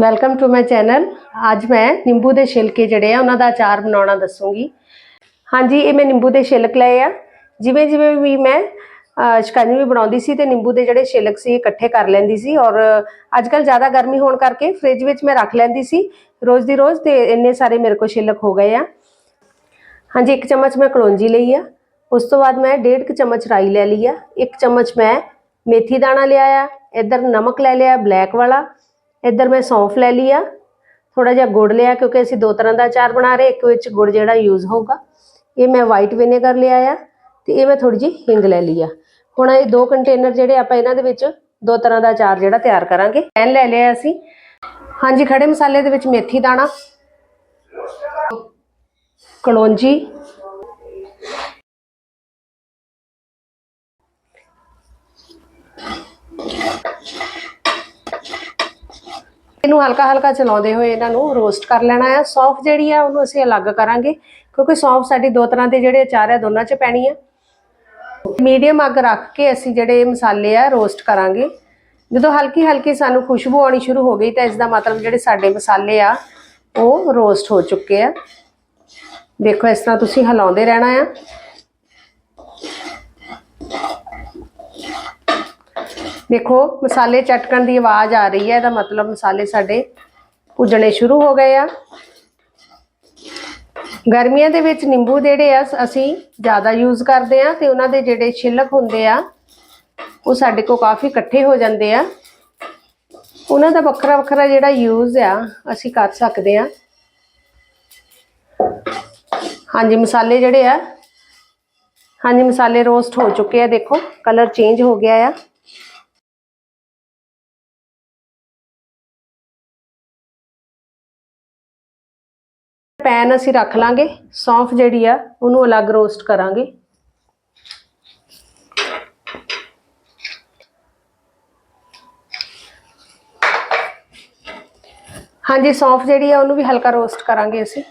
Welcome to my channel ਅੱਜ ਮੈਂ ਨਿੰਬੂ ਦੇ ਛਿਲਕੇ ਜਿਹੜੇ ਆ ਉਹਨਾਂ ਦਾ ਅਚਾਰ ਬਣਾਉਣਾ ਦੱਸੂਗੀ। ਹਾਂਜੀ ਇਹ ਮੈਂ ਨਿੰਬੂ ਦੇ ਛਿਲਕ ਲਏ ਆ। ਜਿਵੇਂ ਜਿਵੇਂ ਵੀ ਮੈਂ ਅਹ, ਵੀ ਬਣਾਉਂਦੀ ਸੀ ਤੇ ਨਿੰਬੂ ਦੇ ਜਿਹੜੇ ਛਿਲਕ ਸੀ ਇਕੱਠੇ ਕਰ ਲੈਂਦੀ ਸੀ ਔਰ ਅੱਜ ਕੱਲ ਜ਼ਿਆਦਾ ਗਰਮੀ ਹੋਣ ਕਰਕੇ ਫ੍ਰਿਜ ਵਿੱਚ ਮੈਂ ਰੱਖ ਲੈਂਦੀ ਸੀ ਰੋਜ਼ ਦੀ ਰੋਜ਼ ਤੇ ਇੰਨੇ ਸਾਰੇ ਮੇਰੇ ਕੋਲ ਛਿਲਕ ਹੋ ਗਏ ਆ। ਹਾਂਜੀ ਇੱਕ ਚਮਚ ਮੈਂ ਕਲੌਂਜੀ ਲਈ ਆ। ਉਸ ਤੋਂ ਬਾਅਦ ਮੈਂ ਡੇਢ ਕੁ ਚਮਚ ਰਾਈ ਲੈ ਲਈ ਆ। ਇੱਕ ਚਮਚ ਮੈਂ ਮੇਥੀ ਦਾਣਾ ਲਿਆ ਆ। ਇੱਧਰ ਨਮਕ ਲੈ ਲਿਆ ਬਲੈਕ ਵਾਲਾ। ਇੱਧਰ ਮੈਂ ਸੌਂਫ ਲੈ ਲਈ ਆ। ਥੋੜਾ ਜਿਹਾ ਗੁੜ ਲਿਆ ਕਿਉਂਕਿ ਅਸੀਂ ਦੋ ਤਰ੍ਹਾਂ ਦਾ ਅਚਾਰ ਬਣਾ ਰਹੇ, ਇੱਕ ਵਿੱਚ ਗੁੜ ਜਿਹੜਾ ਯੂਜ਼ ਹੋਊਗਾ। ਇਹ ਮੈਂ ਵਾਈਟ ਵਿਨੇਗਰ ਲਿਆ ਆ ਤੇ ਇਹ ਮੈਂ ਥੋੜੀ ਜਿਹੀ ਹਿੰਗ ਲੈ ਲਈ ਆ। ਹੁਣ ਇਹ ਦੋ ਕੰਟੇਨਰ ਜਿਹੜੇ ਆਪਾਂ ਇਹਨਾਂ ਦੇ ਵਿੱਚ ਦੋ ਤਰ੍ਹਾਂ ਦਾ ਅਚਾਰ ਜਿਹੜਾ ਤਿਆਰ ਕਰਾਂਗੇ। ਪੈਨ ਲੈ ਲਿਆ ਅਸੀਂ। ਹਾਂਜੀ, ਖੜੇ ਮਸਾਲੇ ਦੇ ਵਿੱਚ ਮੇਥੀ ਦਾਣਾ, ਕਲੌਂਜੀ ਇਹਨੂੰ ਹਲਕਾ ਹਲਕਾ ਚਲਾਉਂਦੇ ਹੋਏ ਇਹਨਾਂ ਨੂੰ ਰੋਸਟ ਕਰ ਲੈਣਾ ਹੈ ਸੌਂਫ ਜਿਹੜੀ ਆ, ਉਹਨੂੰ ਅਸੀਂ ਅਲੱਗ ਕਰਾਂਗੇ, ਕਿਉਂਕਿ ਸੌਂਫ ਸਾਡੀ ਦੋ ਤਰ੍ਹਾਂ ਦੇ ਜਿਹੜੇ ਅਚਾਰ ਆ, ਦੋਨਾਂ 'ਚ ਪੈਣੀ ਆ। ਮੀਡੀਅਮ ਅੱਗ ਰੱਖ ਕੇ ਅਸੀਂ ਜਿਹੜੇ ਮਸਾਲੇ ਆ ਰੋਸਟ ਕਰਾਂਗੇ। ਜਦੋਂ ਹਲਕੀ ਹਲਕੀ ਸਾਨੂੰ ਖੁਸ਼ਬੂ ਆਉਣੀ ਸ਼ੁਰੂ ਹੋ ਗਈ ਤਾਂ ਇਸ ਦਾ ਮਤਲਬ ਜਿਹੜੇ ਸਾਡੇ ਮਸਾਲੇ ਆ, ਉਹ ਰੋਸਟ ਹੋ ਚੁੱਕੇ ਆ। ਦੇਖੋ, ਇਸ ਤਰ੍ਹਾਂ ਤੁਸੀਂ ਹਿਲਾਉਂਦੇ ਰਹਿਣਾ ਆ। ਦੇਖੋ, ਮਸਾਲੇ ਚਟਕਣ ਦੀ ਆਵਾਜ਼ ਆ ਰਹੀ ਹੈ, ਇਹਦਾ ਮਤਲਬ ਮਸਾਲੇ ਸਾਡੇ ਭੁੱਜਣੇ ਸ਼ੁਰੂ ਹੋ ਗਏ ਆ। ਗਰਮੀਆਂ ਦੇ ਵਿੱਚ ਨਿੰਬੂ ਜਿਹੜੇ ਆ ਅਸੀਂ ਜ਼ਿਆਦਾ ਯੂਜ਼ ਕਰਦੇ ਆ ਤੇ ਉਹਨਾਂ ਦੇ ਜਿਹੜੇ ਛਿਲਕ ਹੁੰਦੇ ਆ, ਉਹ ਸਾਡੇ ਕੋਲ ਕਾਫੀ ਇਕੱਠੇ ਹੋ ਜਾਂਦੇ ਆ। ਉਹਨਾਂ ਦਾ ਵੱਖਰਾ ਵੱਖਰਾ ਜਿਹੜਾ ਯੂਜ਼ ਆ, ਅਸੀਂ ਕਰ ਸਕਦੇ ਆ। ਹਾਂਜੀ, ਮਸਾਲੇ ਜਿਹੜੇ ਆ, ਹਾਂਜੀ, ਮਸਾਲੇ ਰੋਸਟ ਹੋ ਚੁੱਕੇ ਆ, ਦੇਖੋ ਕਲਰ ਚੇਂਜ ਹੋ ਗਿਆ ਆ। ਪੈਨ ਅਸੀਂ ਰੱਖ ਲਾਂਗੇ, ਸੌਂਫ ਜਿਹੜੀ ਆ, ਉਹਨੂੰ ਅਲੱਗ ਰੋਸਟ ਕਰਾਂਗੇ। ਹਾਂਜੀ, ਸੌਂਫ ਜਿਹੜੀ ਆ, ਉਹਨੂੰ ਵੀ ਹਲਕਾ ਰੋਸਟ ਕਰਾਂਗੇ ਅਸੀਂ।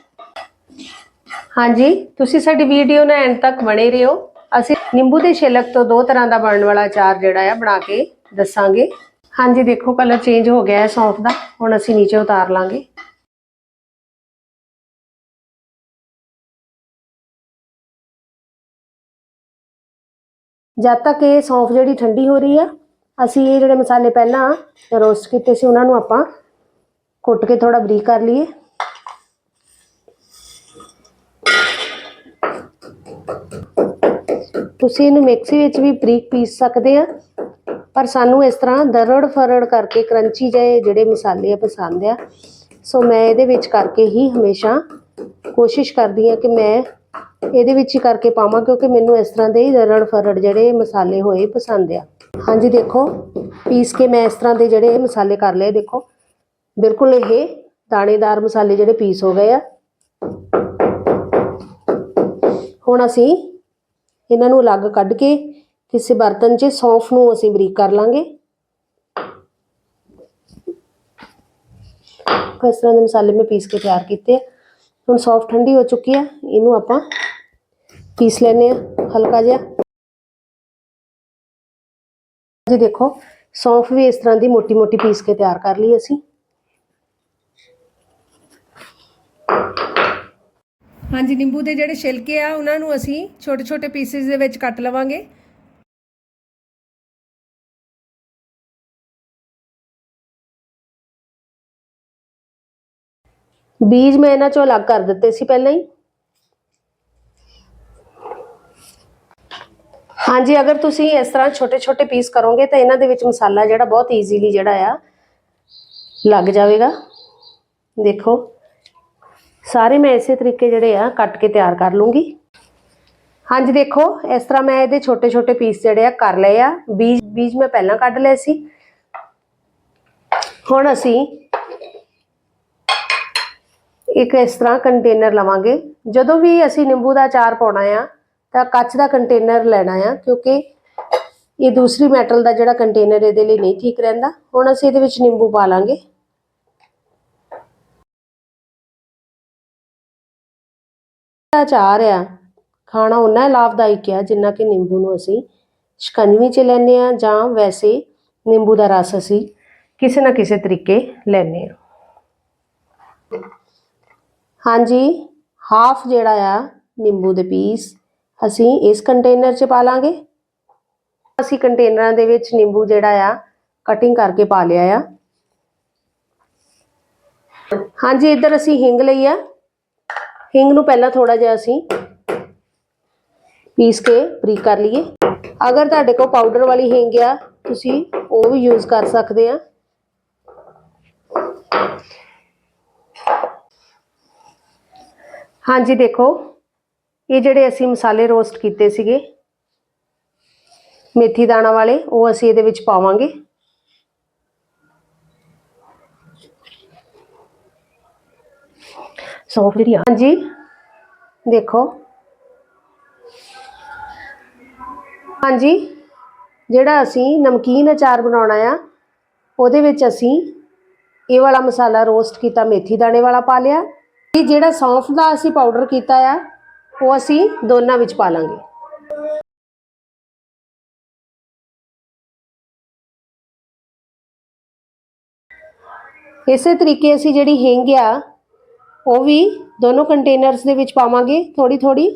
ਹਾਂਜੀ, ਤੁਸੀਂ ਸਾਡੀ ਵੀਡੀਓ ਨਾਲ ਐਂਡ ਤੱਕ ਬਣੇ ਰਹੋ। ਅਸੀਂ ਨਿੰਬੂ ਦੇ ਛਿਲਕ ਤੋਂ ਦੋ ਤਰ੍ਹਾਂ ਦਾ ਬਣਨ ਵਾਲਾ ਅਚਾਰ ਜਿਹੜਾ ਆ, ਬਣਾ ਕੇ ਦੱਸਾਂਗੇ। ਹਾਂਜੀ, ਦੇਖੋ ਕਲਰ ਚੇਂਜ ਹੋ ਗਿਆ ਹੈ ਸੌਂਫ ਦਾ। ਹੁਣ ਅਸੀਂ ਨੀਚੇ ਉਤਾਰ ਲਾਂਗੇ। ਜਦ ਤੱਕ ਇਹ ਸੌਂਫ ਜਿਹੜੀ ਠੰਡੀ ਹੋ ਰਹੀ ਆ, ਅਸੀਂ ਇਹ ਜਿਹੜੇ ਮਸਾਲੇ ਪਹਿਲਾਂ ਰੋਸਟ ਕੀਤੇ ਸੀ, ਉਹਨਾਂ ਨੂੰ ਆਪਾਂ ਕੁੱਟ ਕੇ ਥੋੜਾ ਬਰੀਕ ਕਰ ਲਈਏ। ਤੁਸੀਂ ਇਹਨੂੰ ਮਿਕਸੀ ਵਿੱਚ ਵੀ ਬਰੀਕ ਪੀਸ ਸਕਦੇ ਆ, ਪਰ ਸਾਨੂੰ ਇਸ ਤਰ੍ਹਾਂ ਦਰੜ ਫਰੜ ਕਰਕੇ ਕਰੰਚੀ ਜਿਹੇ ਜਿਹੜੇ ਮਸਾਲੇ ਆ ਪਸੰਦ ਆ। ਸੋ ਮੈਂ ਇਹਦੇ ਵਿੱਚ ਕਰਕੇ ਹੀ ਹਮੇਸ਼ਾ ਕੋਸ਼ਿਸ਼ ਕਰਦੀ ਆ ਕਿ ਮੈਂ ਇਹਦੇ ਵਿੱਚ ਹੀ ਕਰਕੇ ਪਾਵਾਂ ਕਿਉਂਕਿ ਮੈਨੂੰ ਇਸ ਤਰ੍ਹਾਂ ਦੇ ਹੀ ਫਰੜ ਜਿਹੜੇ ਮਸਾਲੇ ਹੋਏ ਪਸੰਦ ਆ। ਹਾਂਜੀ, ਦੇਖੋ, ਪੀਸ ਕੇ ਮੈਂ ਇਸ ਤਰ੍ਹਾਂ ਦੇ ਜਿਹੜੇ ਮਸਾਲੇ ਕਰ ਲਏ, ਦੇਖੋ। ਬਿਲਕੁਲ ਇਹ ਦਾਣੇਦਾਰ ਮਸਾਲੇ ਜਿਹੜੇ ਪੀਸ ਹੋ ਗਏ ਆ। ਹੁਣ ਅਸੀਂ ਇਹਨਾਂ ਨੂੰ ਅਲੱਗ ਕੱਢ ਕੇ ਕਿਸੇ ਬਰਤਨ 'ਚ ਸੌਂਫ ਨੂੰ ਅਸੀਂ ਬਰੀਕ ਕਰ ਲਾਂਗੇ। ਇਸ ਤਰ੍ਹਾਂ ਦੇ ਮਸਾਲੇ ਮੈਂ ਪੀਸ ਕੇ ਤਿਆਰ ਕੀਤੇ ਆ। ਹੁਣ ਸੌਂਫ ਠੰਡੀ ਹੋ ਚੁੱਕੀ ਆ, ਇਹਨੂੰ ਆਪਾਂ ਪੀਸ ਲੈਨੇ ਆ, ਹਲਕਾ ਜਿਹਾ। ਜੀ ਦੇਖੋ, ਸੌਂਫ ਵੀ ਇਸ ਤਰ੍ਹਾਂ ਦੀ ਮੋਟੀ ਮੋਟੀ ਪੀਸ ਕੇ ਤਿਆਰ ਕਰ ਲਈ ਅਸੀਂ। ਹਾਂਜੀ, ਨਿੰਬੂ ਦੇ ਜਿਹੜੇ ਛਿਲਕੇ ਆ, ਉਹਨਾਂ ਨੂੰ ਅਸੀਂ ਛੋਟੇ ਛੋਟੇ ਪੀਸਿਸ ਦੇ ਵਿੱਚ ਕੱਟ ਲਵਾਂਗੇ। ਬੀਜ ਮੈਂ ਇਹਨਾਂ ਚੋਂ ਅਲੱਗ ਕਰ ਦਿੱਤੇ ਸੀ ਪਹਿਲਾਂ ਹੀ। ਹਾਂਜੀ, ਅਗਰ ਤੁਸੀਂ ਇਸ ਤਰ੍ਹਾਂ ਛੋਟੇ ਛੋਟੇ ਪੀਸ ਕਰੋਗੇ ਤਾਂ ਇਹਨਾਂ ਦੇ ਵਿੱਚ ਮਸਾਲਾ ਜਿਹੜਾ ਬਹੁਤ ਈਜ਼ੀਲੀ ਜਿਹੜਾ ਆ, ਲੱਗ ਜਾਵੇਗਾ। ਦੇਖੋ, ਸਾਰੇ ਮੈਂ ਇਸੇ ਤਰੀਕੇ ਜਿਹੜੇ ਆ ਕੱਟ ਕੇ ਤਿਆਰ ਕਰ ਲੂੰਗੀ। ਹਾਂਜੀ, ਦੇਖੋ, ਇਸ ਤਰ੍ਹਾਂ ਮੈਂ ਇਹਦੇ ਛੋਟੇ ਛੋਟੇ ਪੀਸ ਜਿਹੜੇ ਆ ਕਰ ਲਏ ਆ। ਬੀਜ ਬੀਜ ਮੈਂ ਪਹਿਲਾਂ ਕੱਢ ਲਏ ਸੀ। ਹੁਣ ਅਸੀਂ ਇੱਕ ਇਸ ਤਰ੍ਹਾਂ ਕੰਟੇਨਰ ਲਵਾਂਗੇ। ਜਦੋਂ ਵੀ ਅਸੀਂ ਨਿੰਬੂ ਦਾ ਅਚਾਰ ਪਾਉਣਾ ਆ, ਤਾਂ ਕੱਚ ਦਾ ਕੰਟੇਨਰ ਲੈਣਾ ਆ, ਕਿਉਂਕਿ ਇਹ ਦੂਸਰੀ ਮੈਟਲ ਦਾ ਜਿਹੜਾ ਕੰਟੇਨਰ ਇਹਦੇ ਲਈ ਨਹੀਂ ਠੀਕ ਰਹਿੰਦਾ। ਹੁਣ ਅਸੀਂ ਇਹਦੇ ਵਿੱਚ ਨਿੰਬੂ ਪਾ ਲਾਂਗੇ। ਅਚਾਰ ਆ, ਖਾਣਾ ਉਹਨਾਂ ਲਾਭਦਾਇਕ ਆ ਜਿੰਨਾ ਕਿ ਨਿੰਬੂ ਨੂੰ ਅਸੀਂ ਸ਼ਿਕੰਜਵੀ ਚ ਲੈਂਦੇ ਆ ਜਾਂ ਵੈਸੇ ਨਿੰਬੂ ਦਾ ਰਸ ਅਸੀਂ ਕਿਸੇ ਨਾ ਕਿਸੇ ਤਰੀਕੇ ਲੈਂਦੇ ਆ। ਹਾਂਜੀ ਹਾਫ ਜਿਹੜਾ ਆ, ਨਿੰਬੂ ਦੇ ਪੀਸ ਅਸੀਂ ਇਸ ਕੰਟੇਨਰ 'ਚ ਪਾ ਲਾਂਗੇ। ਅਸੀਂ ਕੰਟੇਨਰਾਂ ਦੇ ਵਿੱਚ ਨਿੰਬੂ ਜਿਹੜਾ ਆ ਕਟਿੰਗ ਕਰਕੇ ਪਾ ਲਿਆ ਆ। ਹਾਂਜੀ, ਇੱਧਰ ਅਸੀਂ ਹਿੰਗ ਲਈ ਆ। ਹਿੰਗ ਨੂੰ ਪਹਿਲਾਂ ਥੋੜਾ ਜਿਹਾ ਅਸੀਂ ਪੀਸ ਕੇ ਬਰੀਕ ਕਰ ਲਈਏ। ਅਗਰ ਤੁਹਾਡੇ ਕੋਲ ਪਾਊਡਰ ਵਾਲੀ ਹਿੰਗ ਆ, ਤੁਸੀਂ ਉਹ ਵੀ ਯੂਜ਼ ਕਰ ਸਕਦੇ ਆ। ਹਾਂਜੀ ਦੇਖੋ ਇਹ ਜਿਹੜੇ ਅਸੀਂ ਮਸਾਲੇ ਰੋਸਟ ਕੀਤੇ ਸੀਗੇ ਮੇਥੀ ਦਾਣਾ ਵਾਲੇ ਉਹ ਅਸੀਂ ਇਹਦੇ ਵਿੱਚ ਪਾਵਾਂਗੇ। ਸੌਂਫ ਜਿਹੜੀ ਆ ਹਾਂਜੀ ਦੇਖੋ। ਹਾਂਜੀ ਜਿਹੜਾ ਅਸੀਂ ਨਮਕੀਨ ਅਚਾਰ ਬਣਾਉਣਾ ਆ ਉਹਦੇ ਵਿੱਚ ਅਸੀਂ ਇਹ ਵਾਲਾ ਮਸਾਲਾ ਰੋਸਟ ਕੀਤਾ ਮੇਥੀ ਦਾਣੇ ਵਾਲਾ ਪਾ ਲਿਆ। ਇਹ ਜਿਹੜਾ ਸੌਂਫ ਦਾ ਅਸੀਂ ਪਾਊਡਰ ਕੀਤਾ ਆ, ਉਹ ਅਸੀਂ ਦੋਨਾਂ ਵਿੱਚ ਪਾ ਲਾਂਗੇ। ਇਸੇ ਤਰੀਕੇ ਅਸੀਂ ਜਿਹੜੀ ਹਿੰਗ ਆ, ਉਹ ਵੀ ਦੋਨੋਂ ਕੰਟੇਨਰਸ ਦੇ ਵਿੱਚ ਪਾਵਾਂਗੇ ਥੋੜੀ ਥੋੜੀ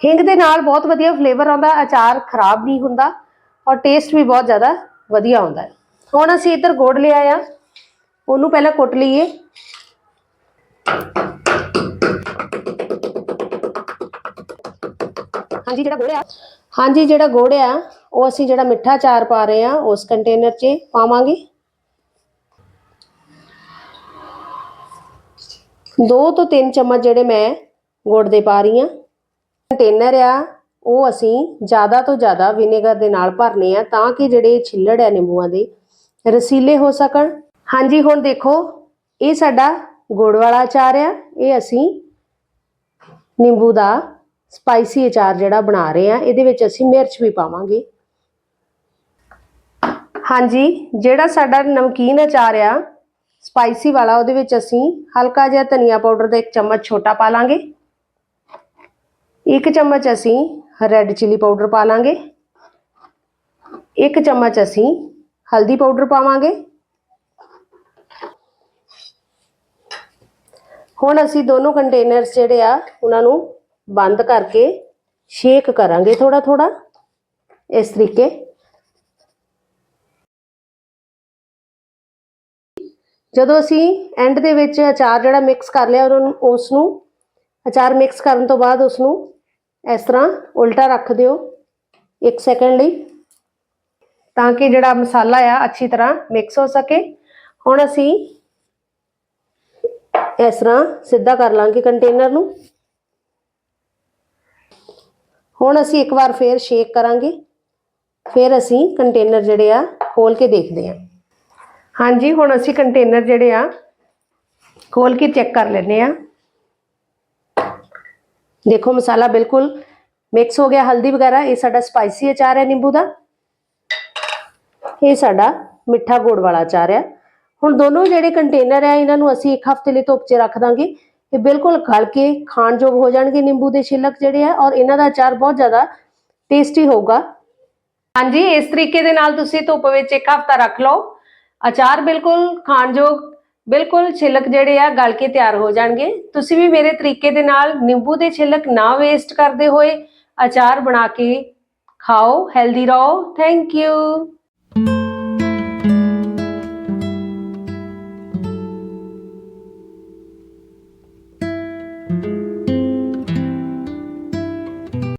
ਹਿੰਗ ਦੇ ਨਾਲ ਬਹੁਤ ਵਧੀਆ ਫਲੇਵਰ ਆਉਂਦਾ, ਅਚਾਰ ਖਰਾਬ ਨਹੀਂ ਹੁੰਦਾ ਔਰ ਟੇਸਟ ਵੀ ਬਹੁਤ ਜ਼ਿਆਦਾ ਵਧੀਆ ਆਉਂਦਾ ਹੁਣ ਅਸੀਂ ਇੱਧਰ ਗੁੜ ਲਿਆ ਆ ਉਹਨੂੰ ਪਹਿਲਾਂ ਕੁੱਟ ਲਈਏ। ਹਾਂਜੀ ਜਿਹੜਾ ਗੁੜ ਆ। ਹਾਂਜੀ ਜਿਹੜਾ ਗੁੜ ਆ ਉਹ ਅਸੀਂ ਜਿਹੜਾ ਮਿੱਠਾ ਚਾਰ ਪਾ ਰਹੇ ਆ ਉਸ ਕੰਟੇਨਰ 'ਚ ਪਾਵਾਂਗੇ। ਦੋ ਤੋਂ ਤਿੰਨ ਚਮਚ ਜਿਹੜੇ ਮੈਂ ਗੁੜ ਦੇ ਪਾ ਰਹੀ ਆ। ਕੰਟੇਨਰ ਆ ਉਹ ਅਸੀਂ ਜ਼ਿਆਦਾ ਤੋਂ ਜ਼ਿਆਦਾ ਵਿਨੇਗਰ ਦੇ ਨਾਲ ਭਰਨੇ ਆ ਤਾਂ ਕਿ ਜਿਹੜੇ ਛਿੱਲੜ ਆ ਨਿੰਬੂਆਂ ਦੇ ਰਸੀਲੇ ਹੋ ਸਕਣ। ਹਾਂਜੀ, ਹੁਣ ਦੇਖੋ, ਇਹ ਸਾਡਾ ਗੁੜ ਵਾਲਾ ਅਚਾਰ ਆ। ਇਹ ਅਸੀਂ ਨਿੰਬੂ ਦਾ ਸਪਾਈਸੀ ਅਚਾਰ ਜਿਹੜਾ ਬਣਾ ਰਹੇ ਆ। ਇਹਦੇ ਵਿੱਚ ਅਸੀਂ ਮਿਰਚ ਵੀ ਪਾਵਾਂਗੇ। ਹਾਂਜੀ, ਜਿਹੜਾ ਸਾਡਾ ਨਮਕੀਨ ਅਚਾਰ ਆ, ਸਪਾਈਸੀ ਵਾਲਾ, ਉਹਦੇ ਵਿੱਚ ਅਸੀਂ ਹਲਕਾ ਜਿਹਾ ਧਨੀਆ ਪਾਊਡਰ ਦਾ ਇੱਕ ਚਮਚ ਛੋਟਾ ਪਾ ਲਾਂਗੇ। ਇੱਕ ਚਮਚ ਅਸੀਂ ਰੈੱਡ ਚਿਲੀ ਪਾਊਡਰ ਪਾ ਲਾਂਗੇ। ਇੱਕ ਚਮਚ ਅਸੀਂ ਹਲਦੀ ਪਾਊਡਰ ਪਾਵਾਂਗੇ। ਹੁਣ ਅਸੀਂ ਦੋਨੋਂ ਕੰਟੇਨਰਸ ਜਿਹੜੇ ਆ, ਉਹਨਾਂ ਨੂੰ ਬੰਦ ਕਰਕੇ ਸ਼ੇਕ ਕਰਾਂਗੇ ਥੋੜਾ ਥੋੜਾ ਇਸ ਤਰੀਕੇ। ਜਦੋਂ ਅਸੀਂ ਐਂਡ ਦੇ ਵਿੱਚ ਅਚਾਰ ਜਿਹੜਾ ਮਿਕਸ ਕਰ ਲਿਆ, ਉਹਨਾਂ ਨੂੰ ਉਸ ਨੂੰ ਅਚਾਰ ਮਿਕਸ ਕਰਨ ਤੋਂ ਬਾਅਦ ਉਸ ਨੂੰ ਇਸ ਤਰ੍ਹਾਂ ਉਲਟਾ ਰੱਖ ਦਿਓ 1 ਸੈਕਿੰਡ ਲਈ, ਤਾਂ ਕਿ ਜਿਹੜਾ ਮਸਾਲਾ ਆ, ਅੱਛੀ ਤਰ੍ਹਾਂ ਮਿਕਸ ਹੋ ਸਕੇ। ਹੁਣ ਅਸੀਂ ਇਸ ਤਰ੍ਹਾਂ ਸਿੱਧਾ ਕਰ ਲਾਂਗੇ ਕੰਟੇਨਰ ਨੂੰ। ਹੁਣ ਅਸੀਂ ਇੱਕ ਵਾਰ ਫੇਰ ਸ਼ੇਕ ਕਰਾਂਗੇ। ਫਿਰ ਅਸੀਂ ਕੰਟੇਨਰ ਜਿਹੜੇ ਆ ਖੋਲ ਕੇ ਦੇਖਦੇ ਹਾਂ। ਹਾਂਜੀ, ਹੁਣ ਅਸੀਂ ਕੰਟੇਨਰ ਜਿਹੜੇ ਆ ਖੋਲ ਕੇ ਚੈੱਕ ਕਰ ਲੈਂਦੇ ਆ ਦੇਖੋ ਮਸਾਲਾ ਬਿਲਕੁਲ ਮਿਕਸ ਹੋ ਗਿਆ। ਹਲਦੀ ਵਗੈਰਾ, ਇਹ ਸਾਡਾ ਸਪਾਈਸੀ ਅਚਾਰ ਹੈ ਨਿੰਬੂ ਦਾ। ਇਹ ਸਾਡਾ ਮਿੱਠਾ ਗੁੜ ਵਾਲਾ ਅਚਾਰ ਹੈ। ਹੁਣ ਦੋਨੋਂ ਜਿਹੜੇ ਕੰਟੇਨਰ ਹੈ ਇਹਨਾਂ ਨੂੰ ਅਸੀਂ ਇੱਕ ਹਫ਼ਤੇ ਲਈ ਧੁੱਪ 'ਚ ਰੱਖ ਦਾਂਗੇ। ਇਹ ਬਿਲਕੁਲ ਗਲ ਕੇ ਖਾਣਯੋਗ ਹੋ ਜਾਣਗੇ ਨਿੰਬੂ ਦੇ ਛਿਲਕ ਜਿਹੜੇ ਆ ਔਰ ਇਹਨਾਂ ਦਾ ਅਚਾਰ ਬਹੁਤ ਜ਼ਿਆਦਾ ਟੇਸਟੀ ਹੋਊਗਾ। ਹਾਂਜੀ, ਇਸ ਤਰੀਕੇ ਦੇ ਨਾਲ ਤੁਸੀਂ ਧੁੱਪ ਵਿੱਚ ਇੱਕ ਹਫ਼ਤਾ ਰੱਖ ਲਓ। ਅਚਾਰ ਬਿਲਕੁਲ ਖਾਣਯੋਗ, ਬਿਲਕੁਲ ਛਿਲਕ ਜਿਹੜੇ ਆ ਗਲ ਕੇ ਤਿਆਰ ਹੋ ਜਾਣਗੇ। ਤੁਸੀਂ ਵੀ ਮੇਰੇ ਤਰੀਕੇ ਦੇ ਨਾਲ ਨਿੰਬੂ ਦੇ ਛਿਲਕ ਨਾ ਵੇਸਟ ਕਰਦੇ ਹੋਏ ਅਚਾਰ ਬਣਾ ਕੇ ਖਾਓ ਹੈਲਦੀ ਰਹੋ। Thank you